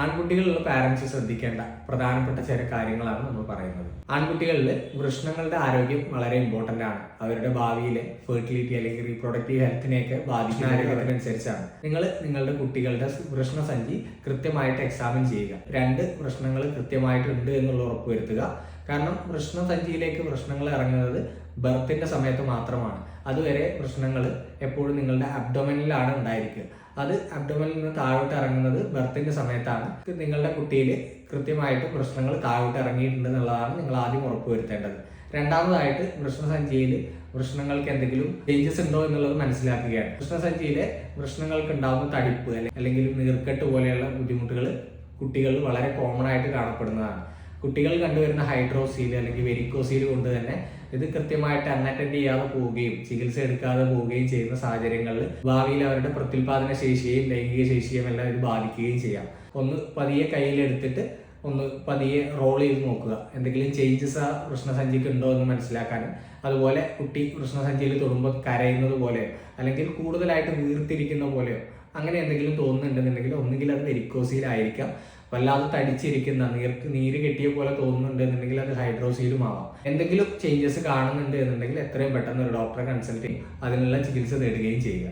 ആൺകുട്ടികളിലുള്ള parents ശ്രദ്ധിക്കേണ്ട പ്രധാനപ്പെട്ട ചില കാര്യങ്ങളാണ് നമ്മൾ പറയുന്നത്. ആൺകുട്ടികളിൽ വൃഷ്ണങ്ങളുടെ ആരോഗ്യം വളരെ ഇമ്പോർട്ടന്റ് ആണ്. അവരുടെ ഭാവിയിലെ ഫെർട്ടിലിറ്റി അല്ലെങ്കിൽ റീപ്രൊഡക്റ്റീവ് ഹെൽത്തിനെയൊക്കെ ബാധിക്കുന്ന ആരോഗ്യത്തിനനുസരിച്ചാണ്. നിങ്ങൾ നിങ്ങളുടെ കുട്ടികളുടെ വൃഷ്ണസഞ്ചി കൃത്യമായിട്ട് എക്സാമിൻ ചെയ്യുക. രണ്ട് വൃഷ്ണങ്ങൾ കൃത്യമായിട്ടുണ്ട് എന്നുള്ള ഉറപ്പുവരുത്തുക കാരണം വൃഷ്ണസഞ്ചിയിലേക്ക് പ്രശ്നങ്ങൾ ഇറങ്ങുന്നത് ബർത്തിന്റെ സമയത്ത് മാത്രമാണ്. അതുവരെ പ്രശ്നങ്ങൾ എപ്പോഴും നിങ്ങളുടെ അബ്ഡോമനിലാണ് ഉണ്ടായിരിക്കുക. അത് അബ്ഡോമനിൽ നിന്ന് താഴോട്ട് ഇറങ്ങുന്നത് ബർത്തിന്റെ സമയത്താണ്. നിങ്ങളുടെ കുട്ടിയിൽ കൃത്യമായിട്ട് പ്രശ്നങ്ങൾ താഴോട്ട് ഇറങ്ങിയിട്ടുണ്ട് എന്നുള്ളതാണ് നിങ്ങൾ ആദ്യം ഉറപ്പുവരുത്തേണ്ടത്. രണ്ടാമതായിട്ട് വൃഷ്ണസഞ്ചിയിൽ പ്രശ്നങ്ങൾക്ക് എന്തെങ്കിലും ചേഞ്ചസ് ഉണ്ടോ എന്നുള്ളത് മനസ്സിലാക്കുകയാണ്. വൃഷ്ണസഞ്ചിയിലെ പ്രശ്നങ്ങൾക്ക് ഉണ്ടാകുന്ന തടിപ്പ് അല്ലെങ്കിൽ നീർക്കെട്ട് പോലെയുള്ള ബുദ്ധിമുട്ടുകൾ കുട്ടികളിൽ വളരെ കോമൺ ആയിട്ട് കാണപ്പെടുന്നതാണ്. കുട്ടികൾ കണ്ടുവരുന്ന ഹൈഡ്രോസീൽ അല്ലെങ്കിൽ വെരിക്കോസീൽ കൊണ്ട് തന്നെ ഇത് കൃത്യമായിട്ട് അൺഅറ്റൻഡ് ചെയ്യാതെ പോവുകയും ചികിത്സ എടുക്കാതെ പോവുകയും ചെയ്യുന്ന സാഹചര്യങ്ങളിൽ ഭാവിയിൽ അവരുടെ പ്രത്യുൽപാദന ശേഷിയെയും ലൈംഗിക ശേഷിയും എല്ലാം ഇത് ബാധിക്കുകയും ചെയ്യാം. ഒന്ന് പതിയെ കയ്യിലെടുത്തിട്ട് ഒന്ന് പതിയെ റോൾ ചെയ്ത് നോക്കുക. എന്തെങ്കിലും ചേഞ്ചസ് ആ വൃഷ്ണസഞ്ചിക്ക് ഉണ്ടോ എന്ന് മനസ്സിലാക്കാനും അതുപോലെ കുട്ടി വൃഷ്ണസഞ്ചിയിൽ തൊടുമ്പോൾ കരയുന്നത് പോലെയോ അല്ലെങ്കിൽ കൂടുതലായിട്ട് വീർത്തിരിക്കുന്ന പോലെയോ അങ്ങനെ എന്തെങ്കിലും തോന്നുന്നുണ്ടെന്നുണ്ടെങ്കിൽ ഒന്നുകിൽ അത് വെരിക്കോസിയിലായിരിക്കാം വല്ലാതെ തടിച്ചിരിക്കുന്ന നീർക്ക് നീര് കെട്ടിയ പോലെ തോന്നുന്നുണ്ട് എന്നുണ്ടെങ്കിൽ അത് ഹൈഡ്രോസീലും ആവാം എന്തെങ്കിലും ചേഞ്ചസ് കാണുന്നുണ്ട് എന്നുണ്ടെങ്കിൽ എത്രയും പെട്ടെന്ന് ഒരു ഡോക്ടറെ കൺസൾട്ട് ചെയ്യും. അതിനുള്ള ചികിത്സ നേടുകയും ചെയ്യുക.